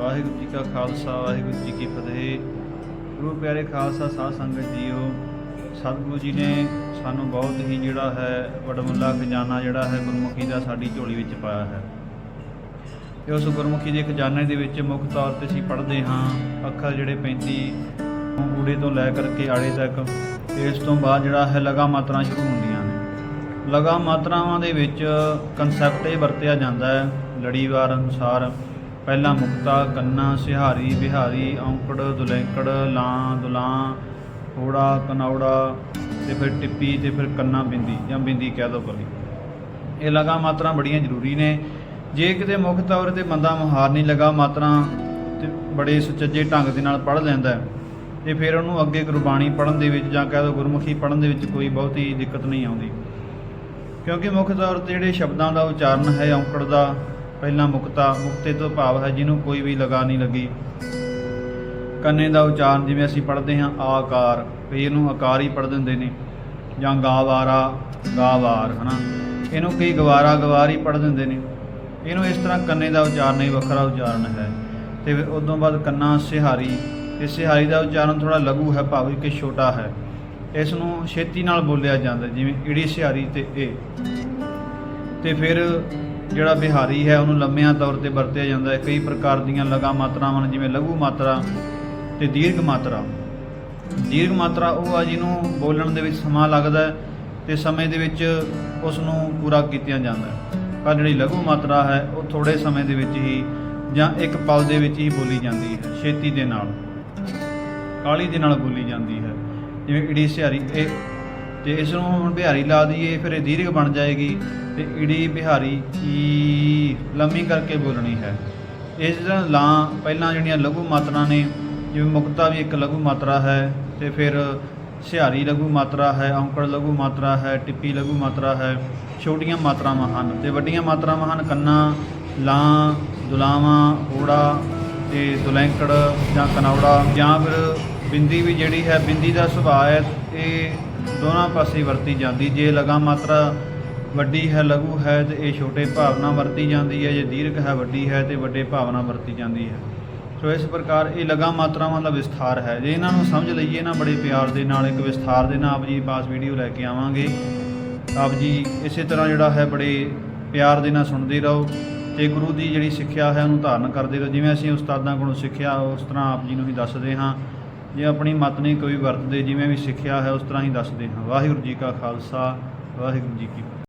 ਵਾਹਿਗੁਰੂ ਜੀ ਕਾ ਖਾਲਸਾ, ਵਾਹਿਗੁਰੂ ਜੀ ਕੀ ਫਤਿਹ। ਗੁਰੂ ਪਿਆਰੇ ਖਾਲਸਾ ਸਾਧ ਸੰਗਤ ਜੀਓ, ਸਤਿਗੁਰੂ ਜੀ ਨੇ ਸਾਨੂੰ ਬਹੁਤ ਹੀ ਜਿਹੜਾ ਹੈ ਵਡਮੁੱਲਾ ਖਜ਼ਾਨਾ ਜਿਹੜਾ ਹੈ ਗੁਰਮੁਖੀ ਦਾ ਸਾਡੀ ਝੋਲੀ ਵਿੱਚ ਪਾਇਆ ਹੈ। ਤੇ ਉਸ ਗੁਰਮੁਖੀ ਦੇ ਖਜ਼ਾਨੇ ਦੇ ਵਿੱਚ ਮੁੱਖ ਤੌਰ ਤੇ ਅਸੀਂ ਪੜ੍ਹਦੇ ਹਾਂ ਅੱਖਰ ਜਿਹੜੇ 35 ਊੜੇ ਤੋਂ ਲੈ ਕਰਕੇ ਆੜੇ ਤੱਕ, ਤੇ ਇਸ ਤੋਂ ਬਾਅਦ ਜਿਹੜਾ ਹੈ ਲਗਾ ਮਾਤਰਾ ਸ਼ੁਰੂ ਹੁੰਦੀਆਂ ਨੇ। ਲਗਾ ਮਾਤਰਾਵਾਂ ਦੇ ਵਿੱਚ ਕਨਸੈਪਟ ਇਹ ਵਰਤਿਆ ਜਾਂਦਾ ਹੈ, ਲੜੀਵਾਰ ਅਨੁਸਾਰ। ਪਹਿਲਾ ਮੁਕਤਾ, ਕੰਨਾ, ਸਿਹਾਰੀ, ਬਿਹਾਰੀ, ਔਂਕੜ, ਦੁਲੈਂਕੜ, ਲਾਂ, ਦੁਲਾਂ ਹੋੜਾ ਕਨੌੜਾ ਤੇ ਫਿਰ ਟਿੱਪੀ ਤੇ ਫਿਰ ਕੰਨਾ ਬਿੰਦੀ ਜਾਂ ਬਿੰਦੀ ਕਹਿ ਦੋ ਕਲੀ ਇਹ ਲਗਾ ਮਾਤਰਾ ਬੜੀਆਂ ਜ਼ਰੂਰੀ ਨੇ। ਜੇ ਕਿਤੇ ਮੁੱਖ ਤੌਰ ਤੇ ਬੰਦਾ ਮੁਹਾਰ ਨਹੀਂ ਲਗਾ ਮਾਤਰਾ ਤੇ ਬੜੇ ਸੁਚੱਜੇ ਢੰਗ ਦੇ ਨਾਲ ਪੜ੍ਹ ਲੈਂਦਾ ਹੈ, ਤੇ ਫਿਰ ਉਹਨੂੰ ਅੱਗੇ ਗੁਰਬਾਣੀ ਪੜ੍ਹਨ ਦੇ ਵਿੱਚ ਜਾਂ ਕਹਿ ਦੋ ਗੁਰਮੁਖੀ ਪੜ੍ਹਨ ਦੇ ਵਿੱਚ ਕੋਈ ਬਹੁਤੀ ਦਿੱਕਤ ਨਹੀਂ ਆਉਂਦੀ। ਕਿਉਂਕਿ ਮੁੱਖ ਤੌਰ ਤੇ ਜਿਹੜੇ ਸ਼ਬਦਾਂ ਦਾ ਉਚਾਰਨ ਹੈ ਔਂਕੜ ਦਾ ਪਹਿਲਾਂ ਮੁਕਤਾ, ਮੁਕਤੇ ਤੋਂ ਭਾਵ ਹੈ ਜਿਹਨੂੰ ਕੋਈ ਵੀ ਲਗਾ ਨਹੀਂ ਲੱਗੀ। ਕੰਨੇ ਦਾ ਉਚਾਰਨ ਜਿਵੇਂ ਅਸੀਂ ਪੜ੍ਹਦੇ ਹਾਂ, ਆਕਾਰ ਕਈ ਇਹਨੂੰ ਆਕਾਰ ਹੀ ਪੜ੍ਹ ਦਿੰਦੇ ਨੇ, ਜਾਂ ਗਾਵਾਰਾ, ਗਾਵਾਰ, ਹਨਾ? ਇਹਨੂੰ ਕਈ ਗਵਾਰਾ, ਗਵਾਰ ਹੀ ਪੜ੍ਹ ਦਿੰਦੇ ਨੇ। ਇਹਨੂੰ ਇਸ ਤਰ੍ਹਾਂ ਕੰਨੇ ਦਾ ਉਚਾਰਨ ਹੀ ਵੱਖਰਾ ਉਚਾਰਨ ਹੈ। ਤੇ ਫਿਰ ਉਦੋਂ ਬਾਅਦ ਕੰਨਾ ਸਿਹਾਰੀ, ਤੇ ਸਿਹਾਰੀ ਦਾ ਉਚਾਰਨ ਥੋੜਾ ਲਘੂ ਹੈ, ਭਾਵੇਂ ਕਿ ਛੋਟਾ ਹੈ। ਇਸ ਨੂੰ ਛੇਤੀ ਨਾਲ ਬੋਲਿਆ ਜਾਂਦਾ, ਜਿਵੇਂ ਈੜੀ ਸਿਹਾਰੀ ਤੇ ਇਹ। ਤੇ ਫਿਰ ਜਿਹੜਾ ਬਿਹਾਰੀ ਹੈ, ਉਹਨੂੰ ਲੰਮਿਆਂ ਤੌਰ ਤੇ ਵਰਤਿਆ ਜਾਂਦਾ ਹੈ। ਕਈ ਪ੍ਰਕਾਰ ਦੀਆਂ ਲਗਾ ਮਾਤਰਾਵਾਂ ਜਿਵੇਂ ਲਘੂ ਮਾਤਰਾ ਤੇ ਦੀਰਘ ਮਾਤਰਾ। ਦੀਰਘ ਮਾਤਰਾ ਉਹ ਆ ਜਿਹਨੂੰ ਬੋਲਣ ਦੇ ਵਿੱਚ ਸਮਾਂ ਲੱਗਦਾ ਹੈ ਤੇ ਸਮੇਂ ਦੇ ਵਿੱਚ ਉਸ ਨੂੰ ਪੂਰਾ ਕੀਤਾ ਜਾਂਦਾ ਹੈ। ਪਰ ਜਿਹੜੀ ਲਘੂ ਮਾਤਰਾ ਹੈ, ਉਹ ਥੋੜੇ ਸਮੇਂ ਦੇ ਵਿੱਚ ਹੀ ਜਾਂ ਇੱਕ ਪਲ ਦੇ ਵਿੱਚ ਹੀ ਬੋਲੀ ਜਾਂਦੀ ਹੈ, ਛੇਤੀ ਦੇ ਨਾਲ ਕਾਲੀ ਦੇ ਨਾਲ ਬੋਲੀ ਜਾਂਦੀ ਹੈ। ਜਿਵੇਂ ਇੜੀ ਸਿਹਾਰੀ, ਇਹ ਤੇ ਇਸ ਨੂੰ ਹੁਣ ਬਿਹਾਰੀ ਲਾ ਦਈਏ, ਫਿਰ ਇਹ ਦੀਰਘ ਬਣ ਜਾਏਗੀ ਤੇ ਈੜੀ ਬਿਹਾਰੀ ਈ ਲੰਮੀ ਕਰਕੇ ਬੋਲਣੀ ਹੈ। ਇਸ ਤਰ੍ਹਾਂ ਲਾਂ ਪਹਿਲਾਂ ਜਿਹੜੀਆਂ ਲਘੂ ਮਾਤਰਾ ਨੇ, ਜਿਵੇਂ ਮੁਕਤਾ ਵੀ ਇੱਕ ਲਘੂ ਮਾਤਰਾ ਹੈ ਤੇ ਫਿਰ ਸਿਹਾਰੀ ਲਘੂ ਮਾਤਰਾ ਹੈ, ਔਂਕੜ ਲਘੂ ਮਾਤਰਾ ਹੈ, ਟਿੱਪੀ ਲਘੂ ਮਾਤਰਾ ਹੈ, ਛੋਟੀਆਂ ਮਾਤਰਾਵਾਂ ਹਨ ਤੇ ਵੱਡੀਆਂ ਮਾਤਰਾਵਾਂ ਹਨ ਕੰਨਾ, ਲਾਂ, ਦੁਲਾਵਾਂ ਓੜਾ ਤੇ ਦੁਲੈਂਕੜ ਜਾਂ ਕਨੌੜਾ ਜਾਂ ਫਿਰ ਬਿੰਦੀ ਵੀ ਜਿਹੜੀ ਹੈ, ਬਿੰਦੀ ਦਾ ਸੁਭਾਅ ਹੈ, ਇਹ ਦੋਨਾਂ ਪਾਸੇ ਵਰਤੀ ਜਾਂਦੀ। ਜੇ ਲਗਾ ਮਾਤਰਾ ਵੱਡੀ ਹੈ, ਲਘੂ ਹੈ ਤੇ ਇਹ ਛੋਟੇ ਭਾਵਨਾ ਵਰਤੀ ਜਾਂਦੀ ਹੈ। ਜੇ ਦੀਰਘ ਹੈ, ਵੱਡੀ ਹੈ ਤੇ ਵੱਡੇ ਭਾਵਨਾ ਵਰਤੀ ਜਾਂਦੀ ਹੈ। ਸੋ ਇਸ ਪ੍ਰਕਾਰ ਇਹ ਲਗਾ ਮਾਤਰਾਵਾਂ ਦਾ ਵਿਸਥਾਰ ਹੈ। ਜੇ ਇਹਨਾਂ ਨੂੰ ਸਮਝ ਲਈਏ ਨਾ ਬੜੇ ਪਿਆਰ ਦੇ ਨਾਲ, ਇੱਕ ਵਿਸਥਾਰ ਦੇ ਨਾਲ ਆਪ ਜੀ ਪਾਸ ਵੀਡੀਓ ਲੈ ਕੇ ਆਵਾਂਗੇ। ਆਪ ਜੀ ਇਸੇ ਤਰ੍ਹਾਂ ਜਿਹੜਾ ਹੈ, ਬੜੇ ਪਿਆਰ ਦੇ ਨਾਲ ਸੁਣਦੇ ਰਹੋ ਤੇ ਗੁਰੂ ਦੀ ਜਿਹੜੀ ਸਿੱਖਿਆ ਹੈ, ਉਹਨੂੰ ਧਾਰਨ ਕਰਦੇ ਰਹੋ। ਜਿਵੇਂ ਅਸੀਂ ਉਸਤਾਦਾਂ ਕੋਲੋਂ ਸਿੱਖਿਆ, ਉਸ ਤਰ੍ਹਾਂ ਆਪ ਜੀ ਨੂੰ ਹੀ ਦੱਸਦੇ ਹਾਂ। ਜੇ ਆਪਣੀ ਮਤ ਨਹੀਂ ਕੋਈ ਵਰਤਦੇ, ਜਿਵੇਂ ਵੀ ਸਿੱਖਿਆ ਹੈ, ਉਸ ਤਰ੍ਹਾਂ ਹੀ ਦੱਸਦੇ ਹਾਂ। ਵਾਹਿਗੁਰੂ ਜੀ ਕਾ ਖਾਲਸਾ, ਵਾਹਿਗੁਰੂ ਜੀ ਕੀ ਫਤਿਹ।